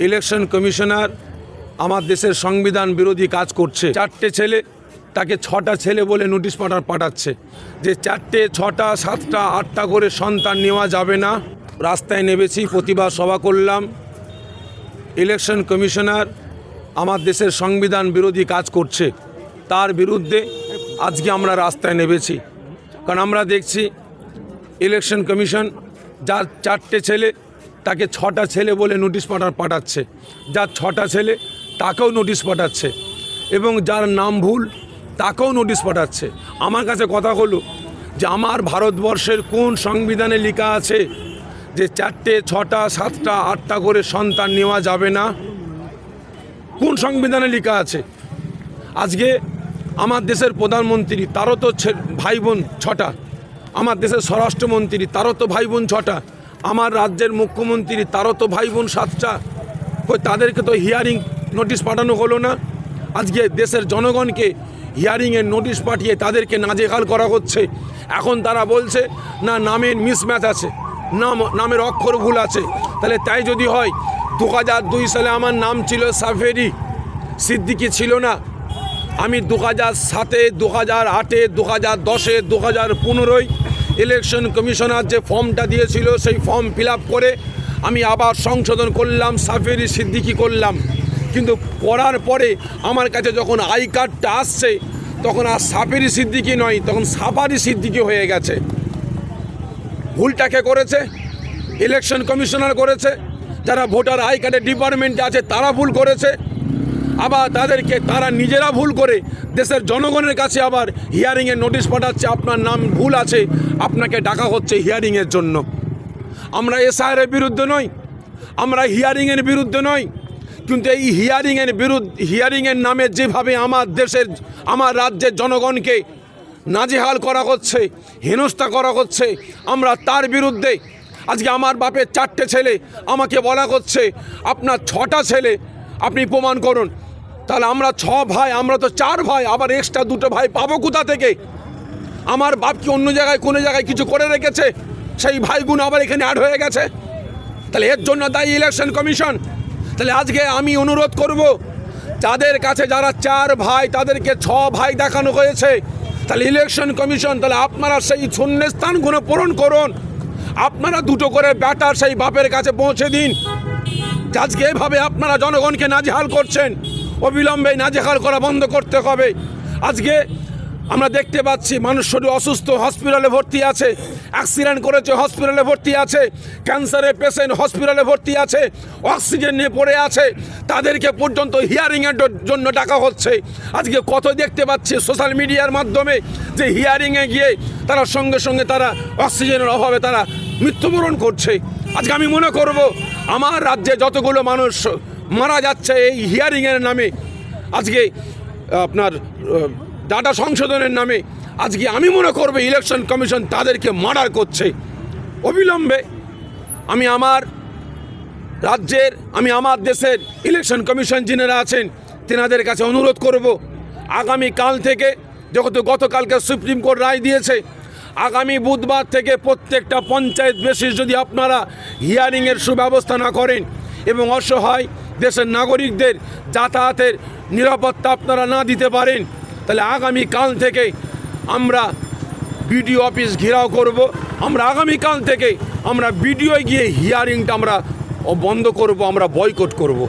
Election commissioner আমার দেশের সংবিধান বিরোধী কাজ করছে। চারটে ছেলে, তাকে ছটা ছেলে বলে নোটিশ পাঠা পাঠাচ্ছে। যে চারটে, ছটা, সাতটা, আটটা করে সন্তান নেওয়া যাবে না। রাস্তায় নেমেছি, প্রতিবাদ সভা করলাম। ইলেকশন কমিশনার আমার দেশের সংবিধান বিরোধী কাজ করছে। তার বিরুদ্ধে আজকে আমরা রাস্তায় নেমেছি। কারণ আমরা দেখছি, ইলেকশন কমিশন, যার চারটে ছেলে তাকে ছটা ছেলে বলে নোটিশ পাঠা পাঠাচ্ছে। যার ছটা ছেলে তাকেও নোটিশ পাঠাচ্ছে। এবং যার নাম ভুল, তাকেও নোটিশ পাঠাচ্ছে। আমার কাছে কথা হলো যে আমার ভারতবর্ষের কোন সংবিধানে লেখা আছে যে চারটে, ছটা, সাতটা, আটটা করে সন্তান নেওয়া যাবে না? কোন সংবিধানে লেখা আছে? আজকে আমার দেশের প্রধানমন্ত্রী, তারও তো ভাই বোন ছটা। আমার দেশের স্বরাষ্ট্রমন্ত্রী, তারও তো ভাই বোন ছটা। আমার রাজ্যের মুখ্যমন্ত্রী, তারও তো ভাই বোন সাতটা। কই তাদেরকে তো হিয়ারিং নোটিশ পাঠানো হলো না। আজকে দেশের জনগণকে হিয়ারিংয়ের নোটিশ পাঠিয়ে তাদেরকে নাজেহাল করা হচ্ছে। এখন তারা বলছে, না, নামের মিসম্যাচ আছে। নাম, নামের অক্ষর ভুল আছে। তাহলে তাই যদি হয় দু হাজার দুই সালে আমার নাম ছিল সাফেরি, সিদ্দিকি ছিল না। আমি দু হাজার সাতে দু হাজার আটে দু হাজার দশে দু হাজার পনেরোয় ইলেকশন কমিশনার যে ফর্মটা দিয়েছিল, সেই ফর্ম ফিল করে আমি আবার সংশোধন করলাম, সাফেরি সিদ্দিকি করলাম। কিন্তু করার পরে আমার কাছে যখন আই কার্ডটা আসছে, তখন আর সাফেরি সিদ্দিকি নয়, তখন সাফারি সিদ্দিকি হয়ে গেছে। ভুলটাকে করেছে? ইলেকশন কমিশনার করেছে। যারা ভোটার আই কার্ডের ডিপার্টমেন্টে আছে, তারা ভুল করেছে। আবার তাদেরকে তারা নিজেরা ভুল করে দেশের জনগণের কাছে আবার হিয়ারিংয়ের নোটিশ পাঠাচ্ছে, আপনার নাম ভুল আছে, আপনাকে ডাকা হচ্ছে হিয়ারিংয়ের জন্য। আমরা এসআইয়ের বিরুদ্ধে নই, আমরা হিয়ারিংয়ের বিরুদ্ধে নই, কিন্তু এই হিয়ারিংয়ের বিরুদ্ধে হিয়ারিংয়ের নামে যেভাবে আমার দেশের, আমার রাজ্যের জনগণকে নাজেহাল করা হচ্ছে, হেনস্থা করা হচ্ছে, আমরা তার বিরুদ্ধে, আজকে আমার বাপের চারটে ছেলে আমাকে বলা হচ্ছে, আপনার ছটা ছেলে আপনি প্রমাণ করুন। তাহলে আমরা ছ ভাই, আমরা তো চার ভাই, আবার এক্সট্রা দুটো ভাই পাবো কোথা থেকে? আমার বাপ কি অন্য জায়গায়, কোনো জায়গায় কিছু করে রেখেছে? সেই ভাইগুণ আবার এখানে অ্যাড হয়ে গেছে? তাহলে এর জন্য দায়ী ইলেকশন কমিশন তাহলে আজকে আমি অনুরোধ করব, যাদের কাছে যারা চার ভাই, তাদেরকে ছ ভাই দেখানো হয়েছে, তাহলে ইলেকশন কমিশন তাহলে আপনারা সেই শূন্যস্থানগুলো পূরণ করুন। আপনারা দুটো করে ব্যাটার সেই বাপের কাছে পৌঁছে দিন। আজকে এভাবে আপনারা জনগণকে নাজেহাল করছেন। অবিলম্বে নাজেহাল করা বন্ধ করতে হবে। আজকে আমরা দেখতে পাচ্ছি, মানুষ শুধু অসুস্থ, হসপিটালে ভর্তি আছে অ্যাক্সিডেন্ট করেছে, হসপিটালে ভর্তি আছে ক্যান্সারের পেশেন্ট হসপিটালে ভর্তি আছে অক্সিজেন নিয়ে পড়ে আছে, তাদেরকে পর্যন্ত হিয়ারিংয়ের জন্য ডাকা হচ্ছে। আজকে কত দেখতে পাচ্ছি সোশ্যাল মিডিয়ার মাধ্যমে যে হিয়ারিংয়ে গিয়ে তারা সঙ্গে সঙ্গে তারা অক্সিজেনের অভাবে তারা মৃত্যুবরণ করছে। আজকে আমি মনে করব, আমার রাজ্যে যতগুলো মানুষ মারা যাচ্ছে এই হিয়ারিংয়ের নামে। আজকে আপনার ডাটা সংশোধনের নামে আজকে আমি মনে করব ইলেকশন কমিশন তাদেরকে মার্ডার করছে। অবিলম্বে আমি আমার রাজ্যের, আমি আমার দেশের ইলেকশন কমিশন যিনারা আছেন, তেনাদের কাছে অনুরোধ করব, আগামী কাল থেকে, যেহেতু গতকালকে সুপ্রিম কোর্ট রায় দিয়েছে, আগামী বুধবার থেকে প্রত্যেকটা পঞ্চায়েত বেসিস যদি আপনারা হিয়ারিংয়ের সুব্যবস্থা না করেন এবং অসহায় দেশের নাগরিকদের যাতায়াতের নিরাপত্তা আপনারা না দিতে পারেন, তাহলে আগামী কাল থেকে আমরা বিডিও অফিস ঘেরাও করব। আমরা আগামীকাল থেকে আমরা বিডিও গিয়ে হিয়ারিংটা আমরা বন্ধ করব, আমরা বয়কট করব।